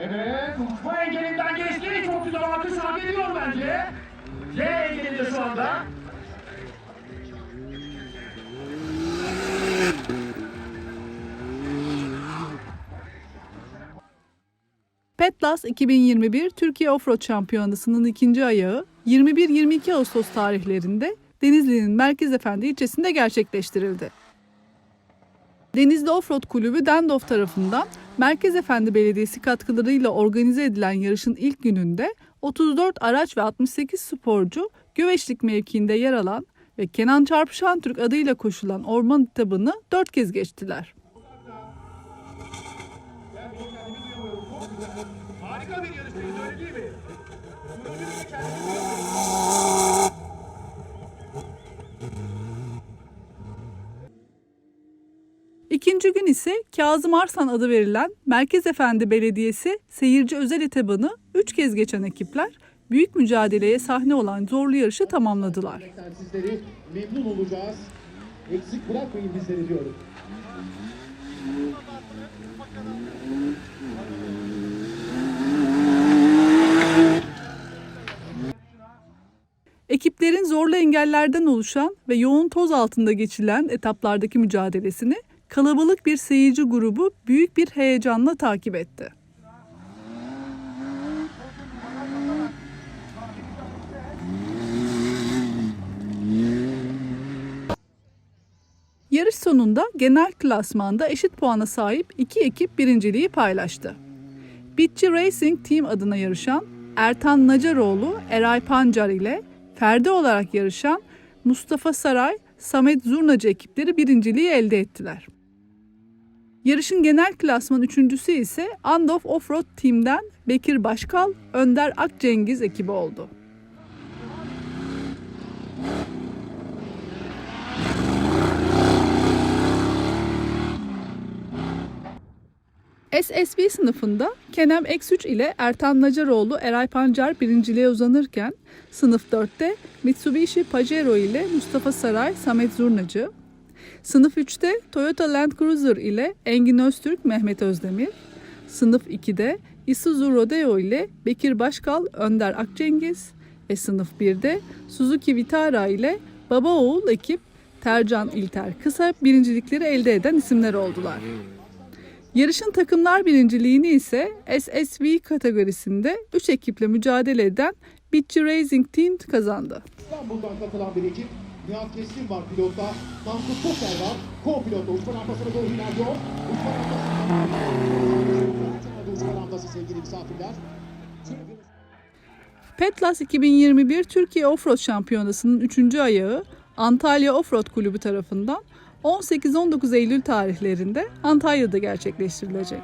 Evet, uçma engelinden geçti. Çok güzel alkış hak ediyor bence. C engelinde şu anda. Petlas 2021 Türkiye Offroad Şampiyonası'nın ikinci ayağı 21-22 Ağustos tarihlerinde Denizli'nin Merkez Efendi ilçesinde gerçekleştirildi. Denizli Offroad Kulübü Dendorf tarafından Merkez Efendi Belediyesi katkılarıyla organize edilen yarışın ilk gününde 34 araç ve 68 sporcu Göveçlik mevkiinde yer alan ve Kenan Çarpışan Türk adıyla koşulan orman etabını dört kez geçtiler. Harika bir İkinci gün ise Kazım Arslan adı verilen Merkez Efendi Belediyesi seyirci özel etabını 3 kez geçen ekipler büyük mücadeleye sahne olan zorlu yarışı tamamladılar. Sizleri memnun olacağız. Eksik bırakmayın bizleri diyorum. Ekiplerin zorlu engellerden oluşan ve yoğun toz altında geçilen etaplardaki mücadelesini kalabalık bir seyirci grubu büyük bir heyecanla takip etti. Yarış sonunda genel klasmanda eşit puana sahip iki ekip birinciliği paylaştı. Bitçi Racing Team adına yarışan Ertan Nacaroğlu, Eray Pancar ile Ferdi olarak yarışan Mustafa Saray, Samet Zurnacı ekipleri birinciliği elde ettiler. Yarışın genel klasman üçüncüsü ise Andof Offroad Team'den Bekir Başkal, Önder Akcengiz ekibi oldu. SSB sınıfında Kenem X3 ile Ertan Nacaroğlu Eray Pancar birinciliğe uzanırken sınıf 4'te Mitsubishi Pajero ile Mustafa Saray Samet Zurnacı, sınıf 3'te Toyota Land Cruiser ile Engin Öztürk Mehmet Özdemir, sınıf 2'de Isuzu Rodeo ile Bekir Başkal Önder Akcengiz ve sınıf 1'de Suzuki Vitara ile Baba Oğul ekip Tercan İlter Kısa birincilikleri elde eden isimler oldular. Yarışın takımlar birinciliğini ise SSV kategorisinde 3 ekiple mücadele eden Bitchi Racing Team kazandı. İstanbul'dan katılan bir ekip. Nihat Keskin var pilotta. Tankut Toker var. Co-pilotta uçma rampasına doğru ilerliyor. Uçma rampası. Uçma rampası sevgili misafirler. Petlas 2021 Türkiye Offroad Şampiyonası'nın 3. ayağı Antalya Offroad Kulübü tarafından 18-19 Eylül tarihlerinde Antalya'da gerçekleştirilecek.